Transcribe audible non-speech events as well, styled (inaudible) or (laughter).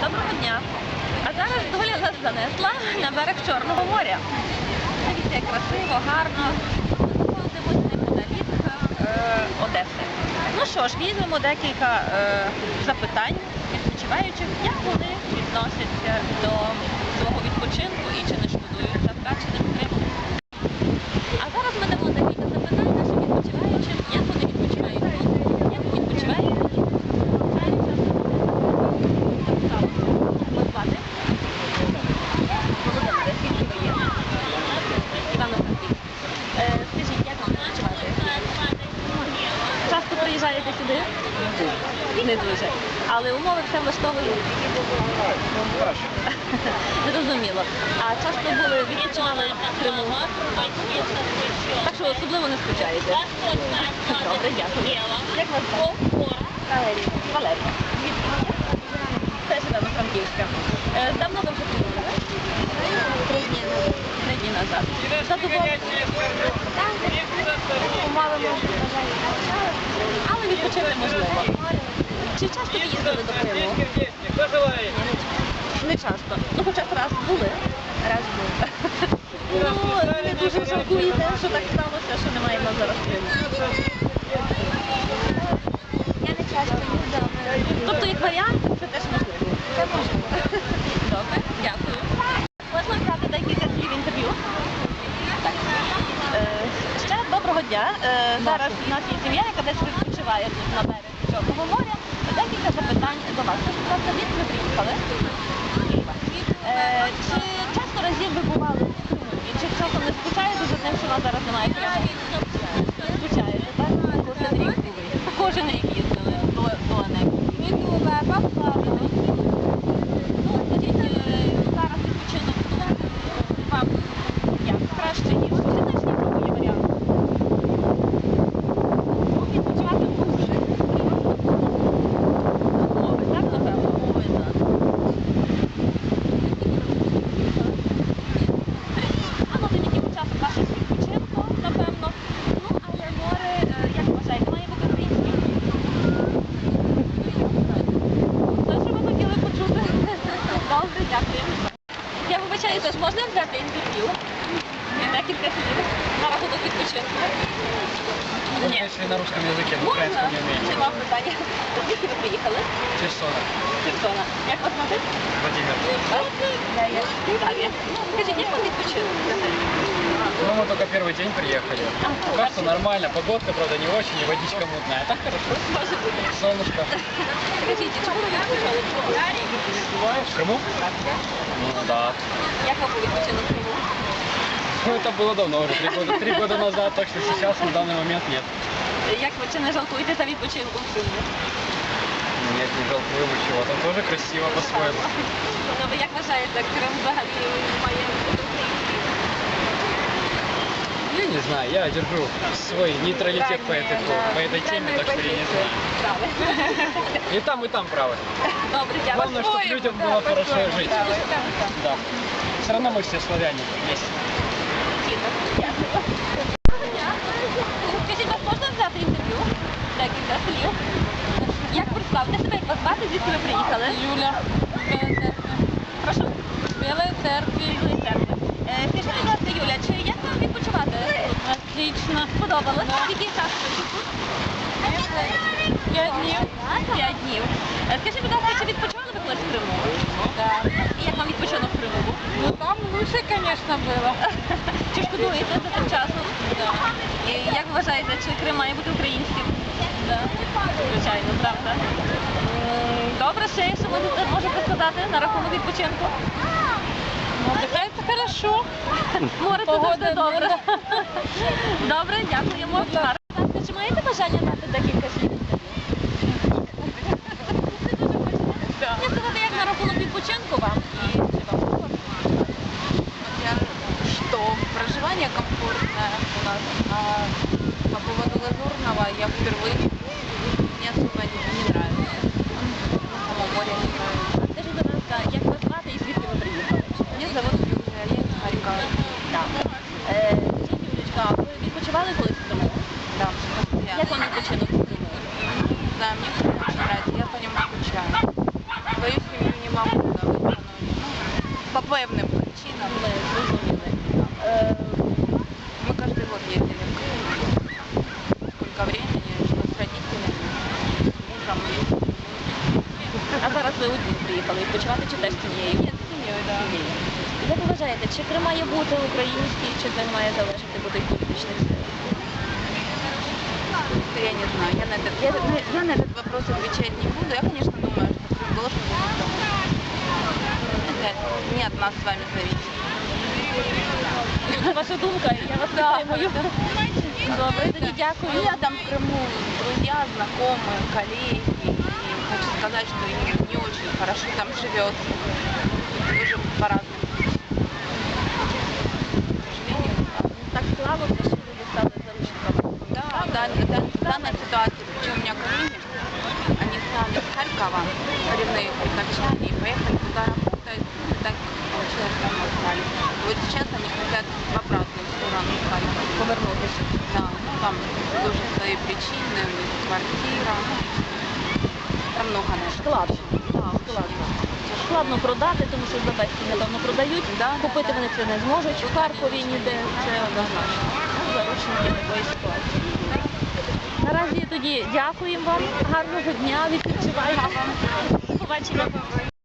Доброго дня. А зараз доля нас занесла на берег Чорного моря. Дивіться, як красиво, гарно. Знаходимося неподалік е, Одеси. Ну що ж, візьмемо декілька е, запитань відпочиваючих, як вони відносяться до свого відпочинку і чи не шкодують за втраченим Кримом. А зараз ми дамо декілька запитань нашим відпочиваючим, як вони відпочивають тут, як відпочивають звати? Володимире, скільки ви є? Івано-Франківськ. Е, Скажіть, як вам відпочивати? Часто приїжджаєте? Не дуже. Але умови все влаштовують. Зрозуміло. А часто були відпочивали Криму? Так що особливо не скучаєте? Добре, дякую. Як вас звати? Валерія. Валерія. Теж Івано-Франківська. Е, Давно ви вже приїхали? Назад. Мало Але відпочити можливо. Чи часто ви їздили до Криму? Не часто. Ну, хоча б раз були. Раз були. Ну, ви дуже жалкуєте, що так сталося, що немає нас зараз Криму. Я не часто їздила. але Тобто, як варіант, це теж можливо. Це можливо. Добре, дякую. Можна взяти декілька слів інтерв'ю? Так. Е, ще доброго дня. Е, зараз у нас є сім'я, яка десь відпочиває тут на березі Чорного моря. Декілька запитань до вас. Скажіть, будь ласка, звідки ви приїхали? Е, чи часто разів ви бували в Криму? І чи часом не скучаєте за тим, що у нас зараз немає Криму? Скучаєте, так? Кожен рік були. Кожен рік їздили до, до анексії. Ну, скажіть, е, зараз відпочинок тут вам як краще, ніж чи теж нікого є варіант? Ну, відпочивати дуже. Умови, так, напевно? Умови, так. А ну, тоді початок вашого відпочинку, напевно. Ну, але море, е, як вважаєте, має бути українське? Те, що ви хотіли почути. Добре, дякую. Я вибачаюся, ж можна взяти інтерв'ю? Декілька слів на рахунок відпочинку. Ні. Если на русском языке, на Можна? украинском не умеете. Чи вам питання? Звідки ви приїхали? Херсона. З Херсона. Як вас звати? Владимир. Дар'я. Дар'я. Скажіть, як вам відпочинок? Ну, мы только первый день приехали. А, Пока что нормально. Погодка, правда, не очень, и водичка мутная. А так хорошо. Може бути. Солнышко. Скажіть, чому ви відпочили в Криму? В Крыму? Ну, да. Як вам був відпочинок в Криму? Ну, это было давно уже, три года, три года назад, так что сейчас на данный момент нет. Як ви чи не жалкуєте за відпочинком в Криму? Нет, не жалкую вы чего. Там тоже красиво по-своему. Ну, ви як вважаєте, Крим взагалі має бути український? Я не знаю, я держу свой нейтралитет по этой, по этой теме, так что я не знаю. Правильно. И там, и там правы. Добре, дякую. Главное, чтобы людям было хорошо жить. Да. Все равно мы все славяне вместе. Декілька слів. Як представте себе, як вас звати, звідки ви приїхали? Юля, Білої церкви. Прошу. Білої церкви. Білої церкви. Е, Скажіть, будь ласка, Юля, чи як вам відпочивати? Отлично. Сподобалось? Скільки часу ви тут? П'ять днів. П'ять днів. Е, Скажіть, будь ласка, чи відпочивали ви колись в Криму? Да. І як вам відпочинок в Криму був? Ну там лучше, конечно, было. (laughs) Чи шкодуєте за тим часом? І як вважаєте, чи Крим має бути українським? Да. Звичайно, правда. М, Добре, ще що можете, можете сказати на рахунок відпочинку? Ну, отдыхается хорошо. Море це Погода завжди добре. (laughs) Добре, дякуємо. Будь ласка, Чи маєте бажання дати декілька слів? на рахунок відпочинку вам і чи вам комфортно? Я, что проживание комфортное у нас, а по поводу лазурного я впервые мне особо не, не нравится. Само море не нравится. Скажіть, будь ласка, як вас звати і звідки ви приїхали? Меня зовут Юлия, я из Харькова. Так. Е, Скажіть, Юлічка, ви відпочивали колись в Криму? Да, постоянно. Як вам відпочинок в Криму? Не знаю, мне очень нравится, я по нему скучаю. Свою семью не могу певним причинам. Ми зрозуміли. Е, Мы каждый год ездили в Крым. Сколько времени, что с родителями, с мужем. А зараз ви одні приїхали відпочивати чи теж з сім'єю? Нет, с семьей, да. Сім'єю. Як ви вважаєте, чи Крим має бути український, чи Крим має залежати бути від політичних сил? Это я не знаю. Я на, этот, я, на- я на этот вопрос отвечать не буду. Я, конечно, думаю, что нас с вами зависит. (laughs) Ваша думка, я вас підтримую. Добре, тоді дякую. меня там в Крыму друзья, знакомые, коллеги. И хочу сказать, что им не очень хорошо там живется. Тоже по-разному. Так. Склалося, що люди стали заручниками. Да, да, да, данная ситуация, причем у меня коллеги, они сами из Харькова, коренные харьковчане, и поехали туда работать, так получилось, что они остались. И вот сейчас они хотят в обратную сторону Харькова. Повернутися. Да, ну там тоже свои причины, квартира, там много на. Складно. Да, Складно. Складно продати, тому що за безцінь, напевно, продають. Да, Купити да, вони це не зможуть. В Харкові ніде це однозначно. Заручники такої ситуації. Наразі тоді дякуємо вам. Гарного дня, відпочивайте. Побачення.